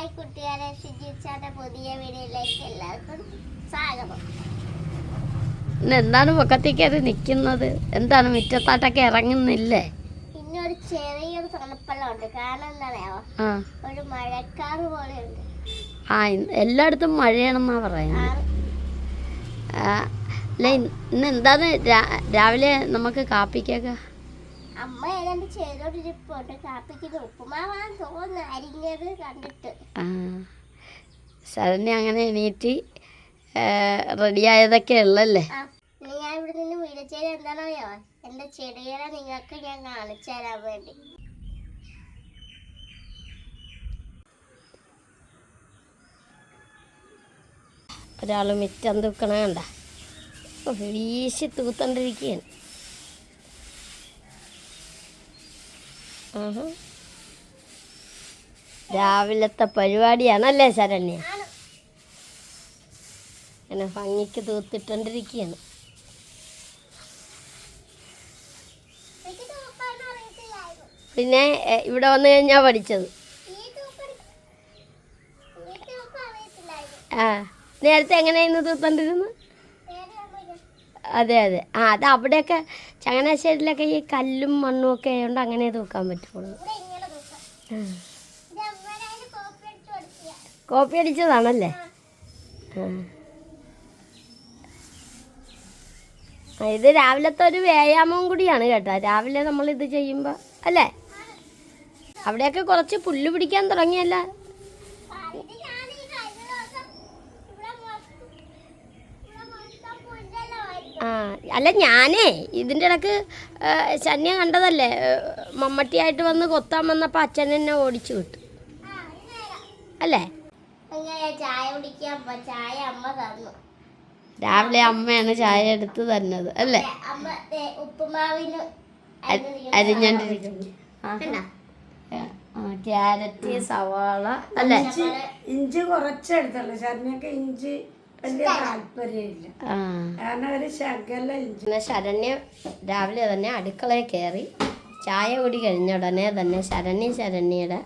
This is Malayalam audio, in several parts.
ഹായ് കുട്ടികളെ ഷിജിച്ചാന്റെ പുതിയ വീഡിയോയിലേക്ക് എല്ലാവർക്കും സ്വാഗതം. എന്താണ് പൊക്കത്തേക്കത് കയറി നിൽക്കുന്നത് എന്താണ് മുറ്റത്താട്ടൊക്കെ ഇറങ്ങുന്നില്ലേ? പിന്നെ ഒരു ചെറിയൊരു തണുപ്പെല്ലാം ഉണ്ട് കാരണം എന്താണോ ആ. ഒരു മഴക്കാറ് പോലെയുണ്ട്. ആ ഇന്ന് എല്ലായിടത്തും മഴയാണെന്നാ പറയുന്നത്. ആ, അല്ല ഇന്ന് എന്താണ് രാവിലെ നമുക്ക് കാപ്പിക്കൊക്കെ അമ്മ ഏതാണ്ട് ചെയ്തോണ്ടിരിപ്പുണ്ട് കാപ്പിക്ക് ഉപ്പുമാവാൻ തോന്നുന്നു അരിഞ്ഞത് കണ്ടിട്ട്. ശരണ്യ അങ്ങനെ എണീറ്റ് റെഡിയായതൊക്കെ ഉള്ളല്ലേ? ഞാൻ ഇവിടെ നിന്ന് വിളിച്ചത് എന്താണെന്നറിയോ? എന്റെ ചെടികളെ നിങ്ങൾക്ക് ഞാൻ കാണിച്ചു തരാൻ വേണ്ടി. ഒരാൾ മിറ്റം തൂക്കണ കണ്ട. വീശി തൂത്തണ്ടിരിക്കുകയാണ് രാവിലത്തെ പരിപാടിയാണല്ലേ ശരണ്യ? എന്നെ അങ്ങനെ ഭംഗിക്ക് തീർത്തിട്ടോണ്ടിരിക്കുകയാണ് പിന്നെ ഇവിടെ വന്നു കഴിഞ്ഞാൽ പഠിച്ചത്? ആ നേരത്തെ എങ്ങനെയായിരുന്നു തൂത്തോണ്ടിരുന്നത്? നേരെ അതെ അതെ. ആ അത് അവിടെയൊക്കെ ചങ്ങനാശ്ശേരിയിലൊക്കെ ഈ കല്ലും മണ്ണും ഒക്കെ ആയതുകൊണ്ട് അങ്ങനെ തൂക്കാൻ പറ്റുള്ളൂ. കോപ്പി അടിച്ചതാണല്ലേ? ഇത് രാവിലത്തെ ഒരു വ്യായാമവും കൂടിയാണ് കേട്ടോ. രാവിലെ നമ്മൾ ഇത് ചെയ്യുമ്പോൾ അല്ലേ? അവിടെയൊക്കെ കുറച്ച് പുല്ല് പിടിക്കാൻ തുടങ്ങിയല്ല ഇത് ഞാൻ ഈ കഴിഞ്ഞ ദിവസം ഇവിടെ മൊത്തം ഇവിടെ മൊത്തം പുല്ലെല്ലാമായിരുന്നു ആ അല്ല ഞാനേ ഇതിന്റെ ഇടയ്ക്ക് ശന്യ കണ്ടതല്ലേ മമ്മട്ടിയായിട്ട് വന്ന് കൊത്താൻ വന്നപ്പോൾ അച്ഛൻ എന്നെ ഓടിച്ചു വിട്ടു. ആ ഇത് നേരാ അല്ലേ? ചായ കുടിക്കാൻ ചായ അമ്മ തന്നു. രാവിലെ അമ്മയാണ് ചായ എടുത്ത് തന്നത് അല്ലേ? ഉപ്പുമാവിന് അരി- അരിഞ്ഞോണ്ടിരിക്കുന്നു. ക്യാരറ്റ് സവാള അല്ലേ? ഇഞ്ചി കുറച്ചെടുത്തുള്ളൂ ശരണ്യൊക്കെ ഇഞ്ചി വലിയ താല്പര്യമില്ല. ആ. കാരണം ഒരു ശകല പിന്നെ ശരണ്യ രാവിലെ തന്നെ അടുക്കളയിൽ കയറി ചായ കൂടി കഴിഞ്ഞ ഉടനെ തന്നെ ശരണ്യ ശരണ്യയുടെ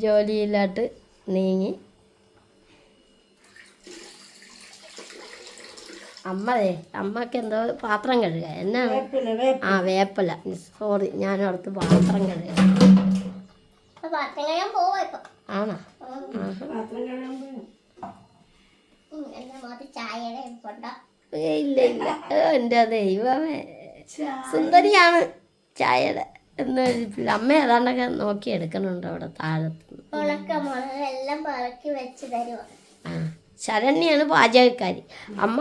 ജോലിയിലോട്ട് നീങ്ങി. അമ്മേ അമ്മയ്ക്ക് എന്തോ പാത്രം കഴുകുക എന്നാ? ആ വേപ്പല. സോറി ഞാൻ ഞാനോർത്ത് പാത്രം കഴുകുക ഇപ്പൊ ആണോ? പാത്രം കഴുകുമ്പോൾ ഇല്ല ഇല്ല. എന്റെ ദൈവമേ. സുന്ദരിയാണ് ചായയുടെ എന്ന് അമ്മ ഏതാണ്ടൊക്കെ നോക്കി എടുക്കണുണ്ട് അവിടെ താഴത്ത് ശരണ്യാണ് പാചകക്കാരി. അമ്മ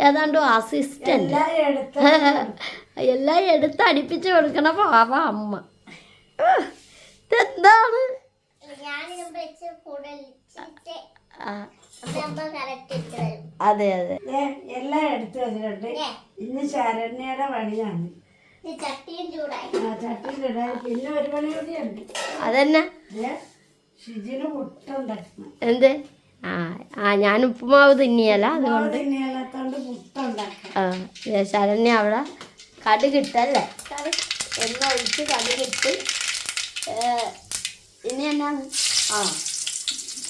ഏതാണ്ട് അസിസ്റ്റന്റ് എല്ലാം എടുത്ത് അടിപ്പിച്ചു എടുത്ത് അടുപ്പിച്ച് കൊടുക്കണ പാവ അമ്മ. ഇതെന്താണ്? ഞാനിത് വെച്ച് കൂടുതൽ ആ, അതെ അതെ. ദേ, എല്ലാം എടുത്തു വെച്ചിട്ടുണ്ട്. ഇന്ന് ശരണ്യയുടെ പണിയാണ്. ഈ ചട്ടിയും ചൂടായി. ആ ചട്ടിയിലിടാൻ പിന്നെ ഒരു പണി കൂടിയുണ്ട്. അതന്നെ? ദേ, ഷിജിന് പുട്ടുണ്ടാക്കണം എന്ത്? ആ ആ ഞാൻ ഉപ്പുമാവ് തിന്നിയല്ല അതുകൊണ്ട്. ആ ദേ ശരണ്യ അവിടെ കടുകിട്ടല്ലേ ഒഴിച്ച് കടുകിട്ട് ഇനി എന്നാ ആ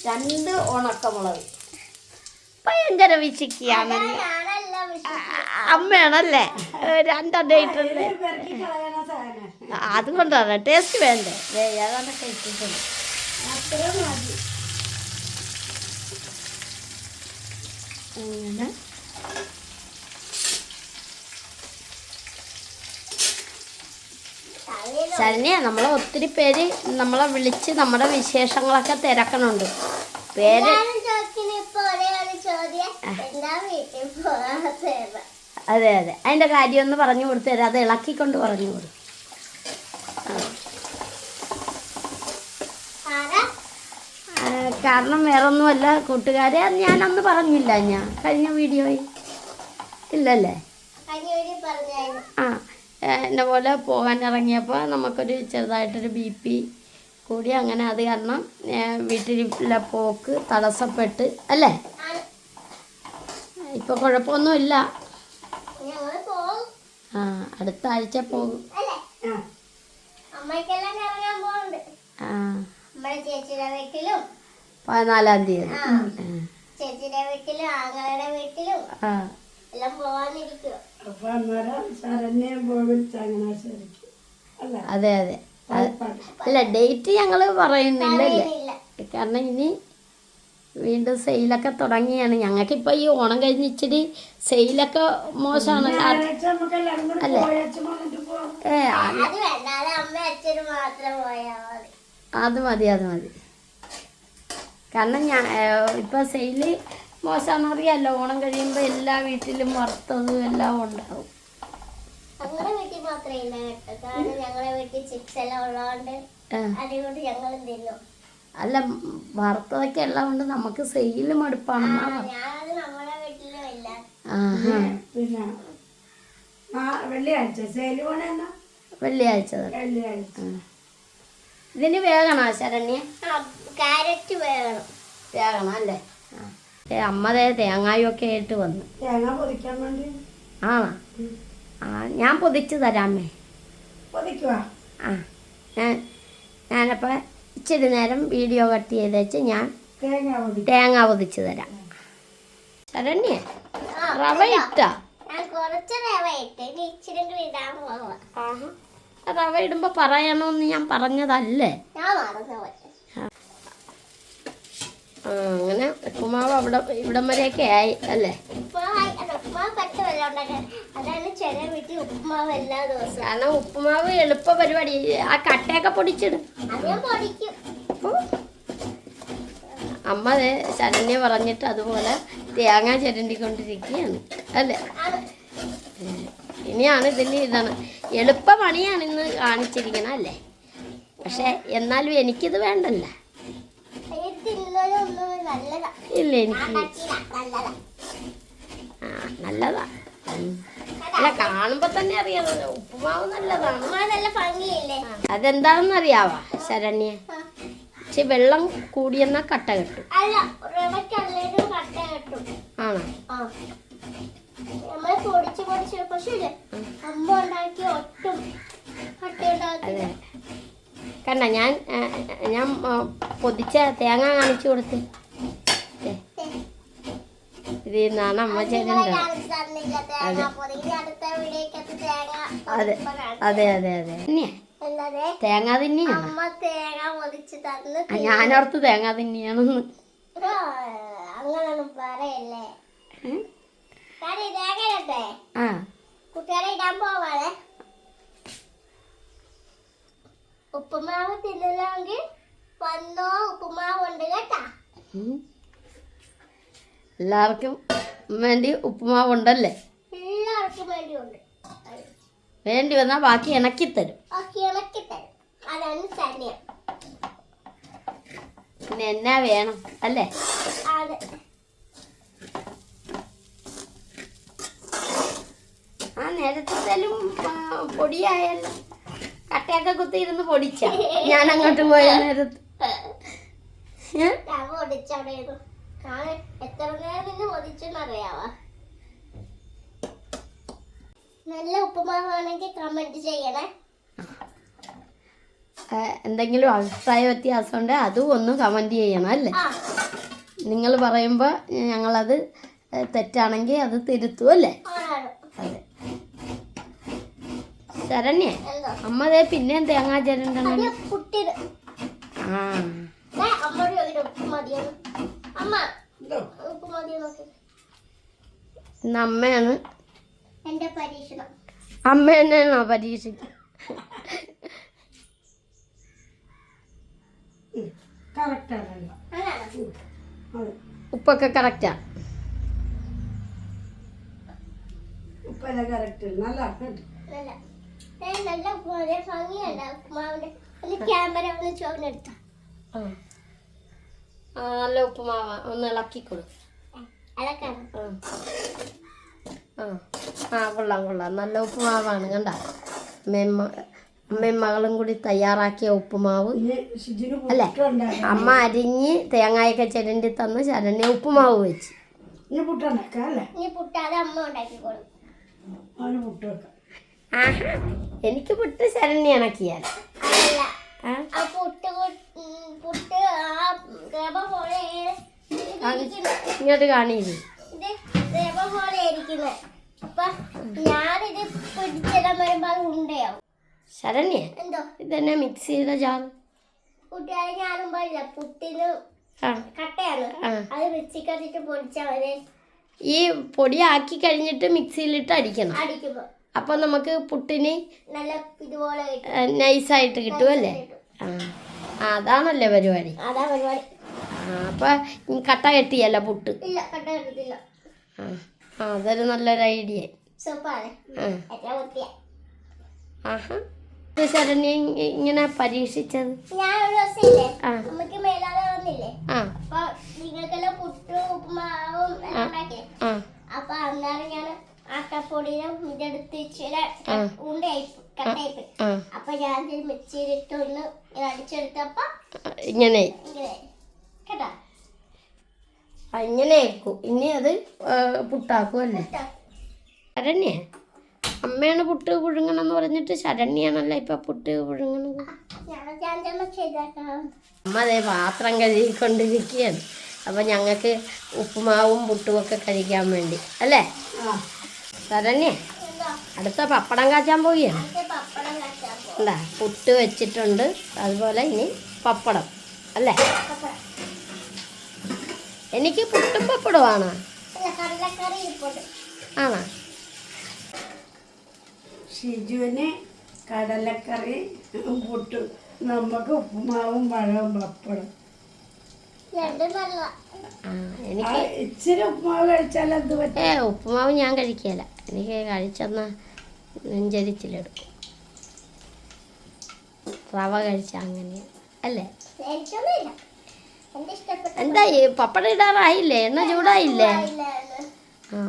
രണ്ട് ഉണക്കമുളക്. ഭയങ്കര വിശിക്കുകയാണ് അമ്മയാണല്ലേ? കളയണ സാധനം. അതുകൊണ്ടാണ് ടേസ്റ്റ് വേണ്ടേ? അങ്ങനെ. ശരണ്യ നമ്മളെ ഒത്തിരി പേര് നമ്മളെ വിളിച്ച് നമ്മുടെ വിശേഷങ്ങളൊക്കെ തിരക്കണുണ്ട്. പേര് ഞാനും ചോദിക്കുന്ന ഇപ്പൊ ഒരേ ഒരു ചോദ്യം എന്താ വീട്ടിൽ പോകാത്തത് അതെ അതെ. അതിന്റെ കാര്യം ഒന്ന് പറഞ്ഞു കൊടുത്തു തരാം. അത് ഇളക്കിക്കൊണ്ട് പറഞ്ഞു കൊടുക്കും കാരണം വേറൊന്നുമല്ല. കൂട്ടുകാരെ ഞാൻ അന്ന് പറഞ്ഞില്ല ഞാൻ. കഴിഞ്ഞ വീഡിയോയിൽ. ഇല്ലല്ലേ? ആ എന്നെ പോലെ പോകാൻ ഇറങ്ങിയപ്പോൾ നമുക്കൊരു ചെറുതായിട്ടൊരു ബി പി കൂടി അങ്ങനെ അത് കാരണം വീട്ടിലെ പോക്ക് തടസ്സപ്പെട്ട്. അല്ലേ? ഇപ്പോൾ കുഴപ്പമൊന്നുമില്ല. ആ അടുത്ത ആഴ്ച പോകും. പതിനാലാം തീയതി. ആ. ചേച്ചിയുടെ വീട്ടിലും ആങ്ങളുടെ വീട്ടിലും. എല്ലാം അതെ അതെ. അല്ല ഡേറ്റ് ഞങ്ങൾ പറയുന്നില്ല. കാരണം ഇനി വീണ്ടും സെയിലൊക്കെ തുടങ്ങിയാണ്. ഞങ്ങൾക്ക് ഇപ്പൊ ഈ ഓണം കഴിഞ്ഞ് ഇച്ചിരി സെയിലൊക്കെ മോശമാണ്. പോയച്ചു ഏ അത് മതി. അത് മതി കാരണം ഞാൻ ഇപ്പൊ സെയിൽ മോശമാണെന്ന് അറിയാമല്ലോ ഓണം കഴിയുമ്പോൾ എല്ലാ വീട്ടിലും വറുത്തതും എല്ലാം ഉണ്ടാവും. ഞങ്ങളുടെ വീട്ടിൽ മാത്രമേ ഇല്ല കേട്ടോ. കാരണം ഞങ്ങളുടെ വീട്ടിൽ ചിപ്സ് എല്ലാം ഉള്ളതുകൊണ്ട് അതുകൊണ്ട് ഞങ്ങൾ തിന്നു. അല്ല വറുത്തതൊക്കെ എല്ലാം കൊണ്ട് നമുക്ക് സെയിൽ മടുപ്പാണ് പറഞ്ഞത്. നമ്മുടെ വീട്ടിലും ഇല്ല ആഹാ. പിന്നെ ആ വെള്ളിയാഴ്ച. വെള്ളിയാഴ്ച ഇതിന് വേഗണോ ശരണ്യ? കാരറ്റ് വേഗണം. വേണം വേഗണം അല്ലേ? അമ്മതേ തേങ്ങായും ആയിട്ട് വന്നു. തേങ്ങ പൊതിക്കാൻ വേണ്ടി? ആണോ? ആ ഞാൻ പൊതിച്ചു തരാമേ പൊതിക്കുക ആ ഞാൻ ഞാനപ്പോൾ ഇച്ചിരി നേരം വീഡിയോ കട്ട് ചെയ്ത് വെച്ച് ഞാൻ തേങ്ങ പൊതിച്ച്. തരാം. ശരണ്യ റവ ഇട്ട? റവ ഇടുമ്പോ പറയണമെന്ന് ഞാൻ പറഞ്ഞതല്ലേ? അങ്ങനെ ഉപ്പുമാവ് അവിടെ ഇവിടം വരെയൊക്കെ ആയി അല്ലേ? കാരണം ഉപ്പുമാവ് എളുപ്പ പരിപാടി. ആ കട്ടയൊക്കെ പൊടിച്ചിടും. അമ്മ ദേ ശരണ്യ പറഞ്ഞിട്ട് അതുപോലെ തേങ്ങ ചിരണ്ടിക്കൊണ്ടിരിക്കുകയാണ്. അല്ലേ? ഇനിയാണ് ഇതിന് ഇതാണ്. എളുപ്പ പണിയാണ് ഇന്ന് കാണിച്ചിരിക്കണം അല്ലേ? പക്ഷെ എന്നാലും എനിക്കിത് വേണ്ടല്ല. ഇല്ല എനിക്ക് ആ നല്ലതാ. അല്ല കാണുമ്പോ തന്നെ അറിയാം. ഉപ്പുമാവ് നല്ലതാണ്. അതെന്താണെന്ന് അറിയാവാ ശരണ്യ. പക്ഷെ വെള്ളം കൂടിയെന്നാ കട്ട കെട്ടും. ആണോ? അതെ. കണ്ട ഞാൻ ഞാൻ പൊതിച്ച തേങ്ങ കാണിച്ചു കൊടുത്ത്. ഇത് നിന്നാണ് അമ്മ നിങ്ങളെ അതെ. അതെ അതെ. അതെ അതെ തേങ്ങ തിന്നിയാണ്? ഞാനോർത്ത് തേങ്ങ തിന്നിയാണെന്ന്. അങ്ങനൊന്നും പറയല്ലേ? ആ. കുട്ടികളെ ഇടാൻ പോവാണേ? ഉപ്പുമാവ് തിന്നില്ലെങ്കിൽ വന്നോ ഉപ്പുമാവ് ഉണ്ട് കേട്ടാ. എല്ലാവർക്കും വേണ്ടി ഉപ്പുമാവ് ഉണ്ടല്ലേ? എല്ലാവർക്കും വേണ്ടിയുണ്ട്. വേണ്ടി വന്നാൽ ബാക്കി ഓക്കെ തരും അതാണ് സന്യം പിന്നെ എന്നാ വേണം അല്ലേ? ആ നേരത്തേലും പൊടിയായാലും കട്ടയൊക്കെ കുത്തിയിരുന്ന് പൊടിച്ച? ഞാൻ അങ്ങോട്ട് പോയ നേരത്ത് എത്ര നേരം നിന്ന് പൊതിച്ചെന്നറിയാവാ നല്ല ഉപ്പുമാവാണെങ്കിൽ കമന്റ് ചെയ്യണേ. എന്തെങ്കിലും അഭിപ്രായ വ്യത്യാസം ഉണ്ടെങ്കിൽ അതും ഒന്ന് കമന്റ് ചെയ്യണം അല്ലേ? നിങ്ങൾ പറയുമ്പോൾ ഞങ്ങളത് തെറ്റാണെങ്കിൽ അത് തിരുത്തും അല്ലേ? അതെ. ശരണ്യ അമ്മ ദേ പിന്നെ തേങ്ങാ ചിരണ്ടണം അത് ആ. ദേ, അമ്മയോട് ചോദിക്കട്ടെ ഉപ്പ് മതിയെന്ന് അമ്മ എന്തോ ഉപ്പ് മതിയോ നോക്കി ഇന്ന് അമ്മയാണ് എന്റെ പരീക്ഷണം അമ്മ തന്നെയാണോ പരീക്ഷിക്കുക കറക്റ്റാണല്ലോ ആണാണോ അതെ ഉപ്പൊക്കെ കറക്റ്റാ ഉപ്പെല്ലാം കറക്റ്റ് നല്ല ഉപ്പുമാവ് ഒന്ന് ക്യാമറ ഒന്ന് ചോദിനെടുത്ത ആ. ആ, നല്ല ഉപ്പുമാവ. ഒന്ന് ഇളക്കി കൊടുക്കും ആ കൊള്ളാം കൊള്ളാം. നല്ല ഉപ്പുമാവാണ് കണ്ട? മെമ്മ അമ്മയും മകളും കൂടി തയ്യാറാക്കിയ ഉപ്പുമാവ്. അല്ലേ? അമ്മ അരിഞ്ഞ് തേങ്ങയൊക്കെ ചെരണ്ടി തന്ന്. ശരണ്യ ഉപ്പുമാവ് വെച്ച്. എനിക്ക് പുട്ട് ശരണ്യ ഇണക്കിയാൽ. ഇങ്ങോട്ട് കാണിയില്ലേ? ഞാനിത് പിടിച്ചിടാൻ വരുമ്പോ അത് ഉണ്ടയാവും ശരണ്യ എന്തോ? ഇതെന്നെ മിക്സ് ചെയ്ത ജാർ. കുട്ടികളെ ഞാനും പുട്ടിന് കട്ടയാണ്. അത് ഈ പൊടി ആക്കി കഴിഞ്ഞിട്ട് മിക്സിയിലിട്ട് അടിക്കണം. അപ്പൊ നമുക്ക് പുട്ടിന് നല്ല ഇതുപോലെ നൈസായിട്ട് കിട്ടും അല്ലേ? ആ, അതാണല്ലേ പരിപാടി. അതാ പരിപാടി. അപ്പൊ കട്ട കെട്ടിയല്ല പുട്ട്? ഇല്ല കട്ട കിട്ടത്തില്ല. ആ അതൊരു നല്ലൊരു ഐഡിയ. സൂപ്പറാണ്. ആഹാ. ശരണ്യ ഇങ്ങനെ പരീക്ഷിച്ചത്. നമുക്ക് മേലാതെ വന്നില്ലേ? ആ. അപ്പൊ നിങ്ങൾക്കെല്ലാം പുട്ടും ഉപ്പുമാവും എല്ലാം ഉണ്ടാക്കിയേ. ആ. അപ്പൊ അന്നേരം ഞാൻ ആട്ടപ്പൊടിയും ഇതെടുത്ത് ഇച്ചിരി ആ. ഉണ്ടയായിപ്പ് കട്ടയായിപ്പ് ആ. അപ്പൊ ഞാൻ ഇത് മിക്സിയിലിട്ട് ഒന്ന് ഇങ്ങനെ. അടിച്ചെടുത്തപ്പോ കേട്ടാ? ആയിരിക്കും ഇനി അത് പുട്ടാക്കുമല്ലേ ശരണ്യ? അമ്മയാണ് പുട്ട് പുഴുങ്ങണെന്ന് പറഞ്ഞിട്ട് ശരണ്യാണല്ലോ ഇപ്പൊ പുട്ട് പുഴുങ്ങണത്. അമ്മ അതേ പാത്രം കഴുകിക്കൊണ്ടിരിക്കുകയാണ്. അപ്പൊ ഞങ്ങൾക്ക് ഉപ്പുമാവും പുട്ടും ഒക്കെ കഴിക്കാൻ വേണ്ടി. അല്ലേ? ശരണ്യ അടുത്ത പപ്പടം കാച്ചാൻ പോവുകയാണ്. എന്താ പുട്ട് വെച്ചിട്ടുണ്ട്. അതുപോലെ ഇനി പപ്പടം. അല്ലേ? എനിക്ക് പുട്ടും പപ്പടമാണ് ആണോ? ഷിജുവിന് കടലക്കറി പുട്ട്. നമുക്ക് ഉപ്പുമാവും പഴവും പപ്പടം എനിക്ക് ഇച്ചിരി ഉപ്പുമാവ് കഴിച്ചാൽ എന്ത് പറ്റും? ഏ ഉപ്പുമാവ് ഞാൻ കഴിക്കില്ല എനിക്ക് കഴിച്ചെന്ന നെഞ്ചരിച്ചിലെടുക്കും റവ കഴിച്ച അങ്ങനെ അല്ലേ? എന്താ ഈ പപ്പടം ഇടാറായില്ലേ? എണ്ണ ചൂടായില്ലേ. ആ.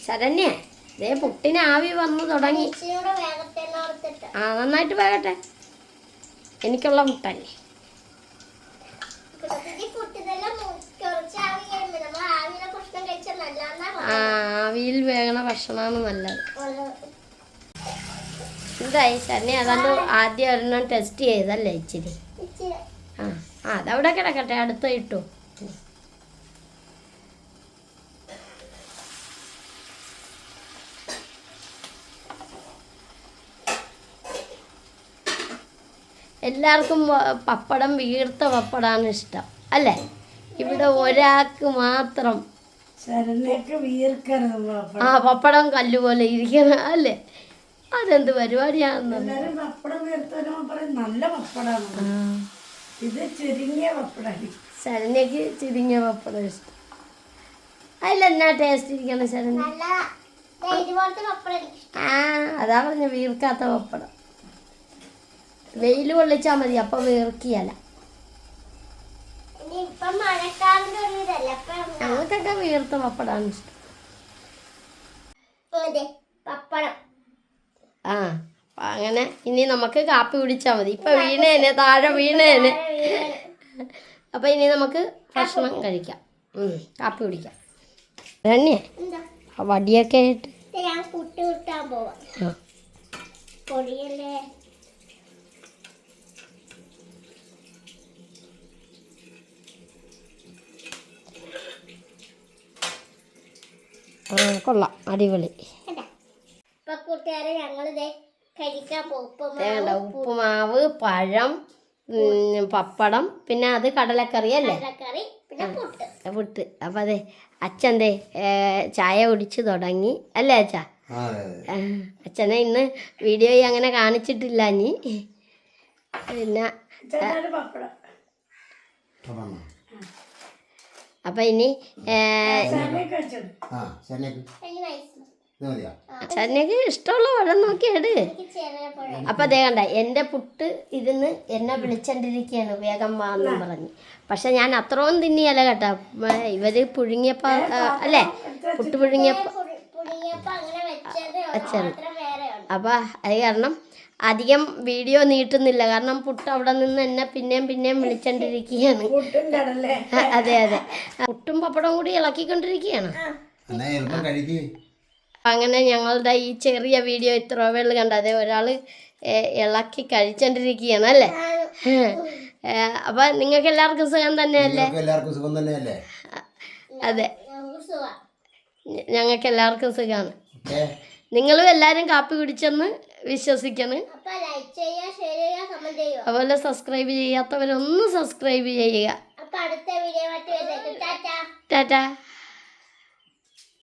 ശരണ്യ? ദേ പുട്ടിന് ആവി വന്നു തുടങ്ങി. ആ നന്നായിട്ട് വേകട്ടെ. എനിക്കുള്ള മുട്ടല്ലേ? ആ ആവിയിൽ വേകണ ഭക്ഷണമാണ് നല്ലത്. എന്തായി ശരണ്യ അതാണ്ട് ആദ്യം ഒരെണ്ണം ടെസ്റ്റ് ചെയ്തല്ലേ ഇച്ചിരി? ആ അതവിടെ കിടക്കട്ടെ അടുത്ത ഇട്ടു. എല്ലാവർക്കും പപ്പടം വീർത്ത പപ്പടമാണ് ഇഷ്ടം. അല്ലേ? ഇവിടെ ഒരാൾക്ക് മാത്രം ആ പപ്പടം കല്ലുപോലെ ഇരിക്കണം അല്ലേ? അതെന്ത് പരിപാടിയാണെന്ന് ശരണ്യക്ക് പപ്പടം വീർത്തവരും പറയും. നല്ല പപ്പടമാണ് ഇത് ചുരുങ്ങിയ പപ്പടം ഇഷ്ടം. അതിലെന്നാ ടേസ്റ്റ് ഇരിക്കണം ശരണ്യ? ആ അതാ പറഞ്ഞ വീർക്കാത്ത പപ്പടം. വെയിൽ കൊള്ളിച്ചാൽ മതി അപ്പൊ വീർക്കിയല്ല ഞങ്ങൾക്കൊക്കെ വീർത്ത പപ്പടാണ് ഇഷ്ടം. ആ അങ്ങനെ ഇനി നമുക്ക് കാപ്പി കുടിച്ചാൽ മതി. ഇപ്പൊ വീണേനെ താഴെ വീണേനെ. അപ്പൊ ഇനി നമുക്ക് ഭക്ഷണം കഴിക്കാം. ഉം, കാപ്പി കുടിക്കാം. രണ്യ വടിയൊക്കെ ആയിട്ട്. ഞാൻ പുട്ട് കിട്ടാൻ പോവാ. പൊടിയല്ലേ? ആ കൊള്ളാം. അടിപൊളി. കൂട്ടുകാരെ ഞങ്ങളിതേ കഴിക്കാൻ പോകും വേണ്ട ഉപ്പുമാവ് പഴം പപ്പടം പിന്നെ അത് കടലക്കറി അല്ലേ? കടലക്കറി പിന്നെ പുട്ട്. വിട്ട് അപ്പം അതെ അച്ഛൻ ദേ ഏ, ചായ കുടിച്ച് തുടങ്ങി. അല്ലേ അച്ഛാ? അച്ഛനെ ഇന്ന് വീഡിയോ അങ്ങനെ കാണിച്ചിട്ടില്ല നീ പിന്നെ ഇത് ഇനി അച്ഛനക്ക് ഇഷ്ടമുള്ള പഴം. നോക്കിയാട് അപ്പൊ അപ്പം അതേ കണ്ട എന്റെ പുട്ട് ഇരുന്ന് എന്നെ വിളിച്ചോണ്ടിരിക്കുകയാണ് വേഗം വാന്ന് പറഞ്ഞ്. പക്ഷെ ഞാൻ അത്രയും തിന്നിയല്ല കേട്ടോ. ഇവർ പുഴുങ്ങിയപ്പോ അല്ലേ? പുട്ട് പുഴുങ്ങിയപ്പോ വെച്ചത് അപ്പോൾ അത് കാരണം അധികം വീഡിയോ നീട്ടുന്നില്ല. കാരണം പുട്ട് അവിടെ നിന്ന് എന്നെ പിന്നെയും പിന്നെയും വിളിച്ചോണ്ടിരിക്കുകയാണ്. അതെ അതെ. പുട്ടും പപ്പടം കൂടി ഇളക്കിക്കൊണ്ടിരിക്കുകയാണ്. അങ്ങനെ ഞങ്ങളുടെ ഈ ചെറിയ വീഡിയോ ഇത്ര വേൾ കണ്ട? അതെ ഒരാൾ ഇളക്കി കഴിച്ചോണ്ടിരിക്കുകയാണ് അല്ലേ? അപ്പൊ നിങ്ങൾക്ക് എല്ലാവർക്കും സുഖം തന്നെയല്ലേ? അതെ. ഞങ്ങൾക്ക് എല്ലാവർക്കും സുഖമാണ്. ഓക്കേ നിങ്ങളും എല്ലാവരും കാപ്പി കുടിച്ചെന്ന് വിശ്വസിക്കണം. അതുപോലെ സബ്സ്ക്രൈബ് ചെയ്യാത്തവരൊന്ന് സബ്സ്ക്രൈബ് ചെയ്യുക. ടാറ്റാ.